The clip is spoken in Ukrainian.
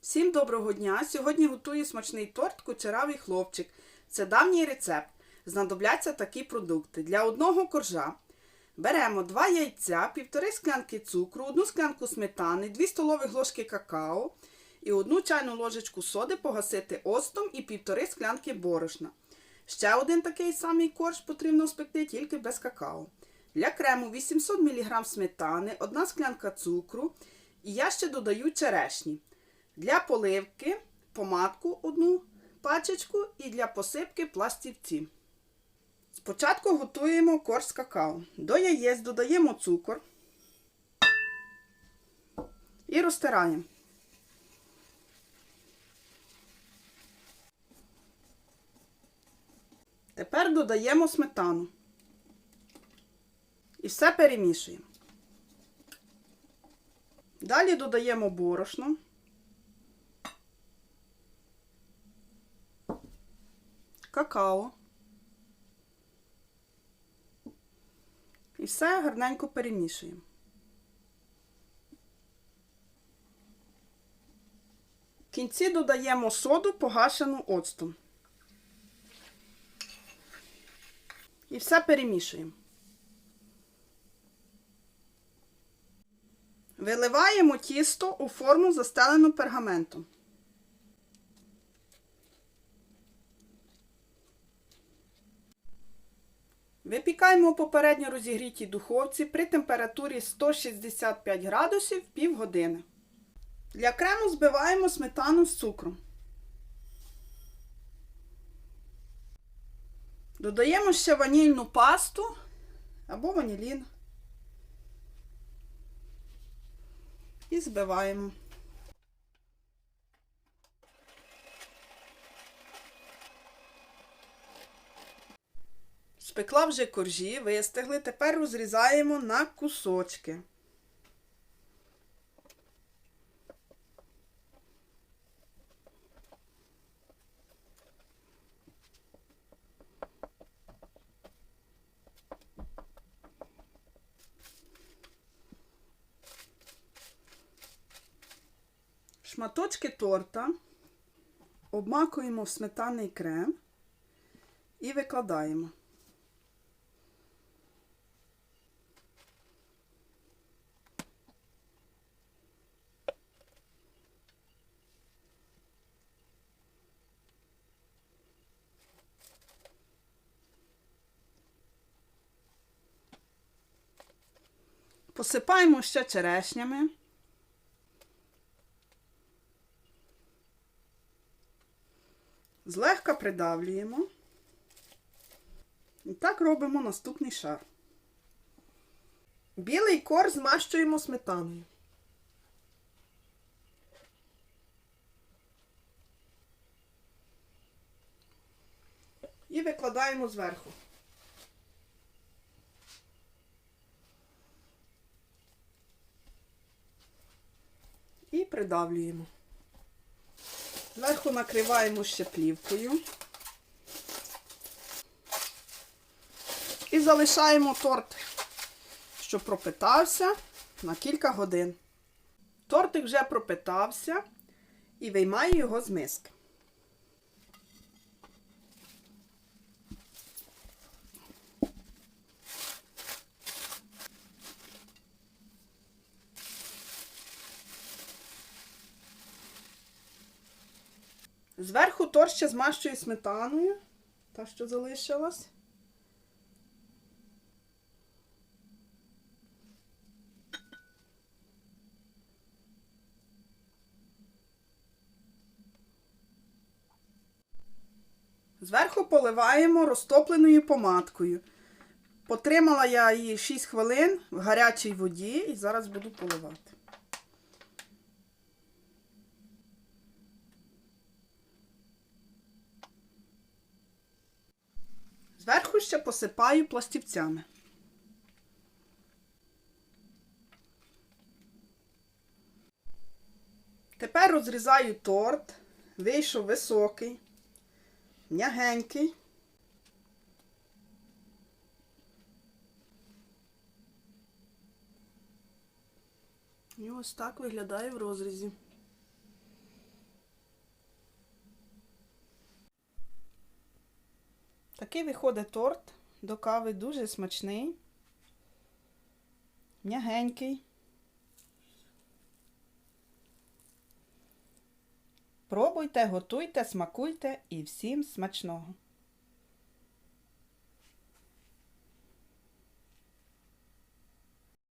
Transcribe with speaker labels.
Speaker 1: Всім доброго дня! Сьогодні готую смачний торт кучеравий хлопчик. Це давній рецепт. Знадобляться такі продукти. Для одного коржа беремо 2 яйця, 1,5 склянки цукру, 1 склянку сметани, 2 столових ложки какао і 1 чайну ложечку соди погасити оцтом і 1,5 склянки борошна. Ще один такий самий корж потрібно спекти тільки без какао. Для крему 800 мг сметани, 1 склянка цукру. І я ще додаю черешні. Для поливки помадку одну пачечку і для посипки пластівці. Спочатку готуємо корж какао. До яєць додаємо цукор і розтираємо. Тепер додаємо сметану. І все перемішуємо. Далі додаємо борошно. Какао. І все гарненько перемішуємо. В кінці додаємо соду погашену оцтом. І все перемішуємо. Виливаємо тісто у форму, застелену пергаментом. Випікаємо попередньо розігрітій духовці при температурі 165 градусів півгодини. Для крему збиваємо сметану з цукром. Додаємо ще ванільну пасту або ванілін. І збиваємо. Спекла вже коржі, вистигли, тепер розрізаємо на кусочки. Шматочки торта обмакуємо в сметанний крем і викладаємо. Посипаємо ще черешнями. Злегка придавлюємо. І так робимо наступний шар.
Speaker 2: Білий кор змащуємо сметаною.
Speaker 1: І викладаємо зверху. І придавлюємо. Зверху накриваємо ще плівкою. І залишаємо торт, щоб пропитався на кілька годин. Тортик вже пропитався і виймаю його з миски. Зверху торт ще змащую сметаною, та, що залишилась. Зверху поливаємо розтопленою помадкою. Потримала я її 6 хвилин в гарячій воді і зараз буду поливати. Зверху ще посипаю пластівцями. Тепер розрізаю торт, вийшов високий, м'ягенький. І ось так виглядає в розрізі. Такий виходить торт до кави, дуже смачний, м'ягенький. Пробуйте, готуйте, смакуйте і всім смачного!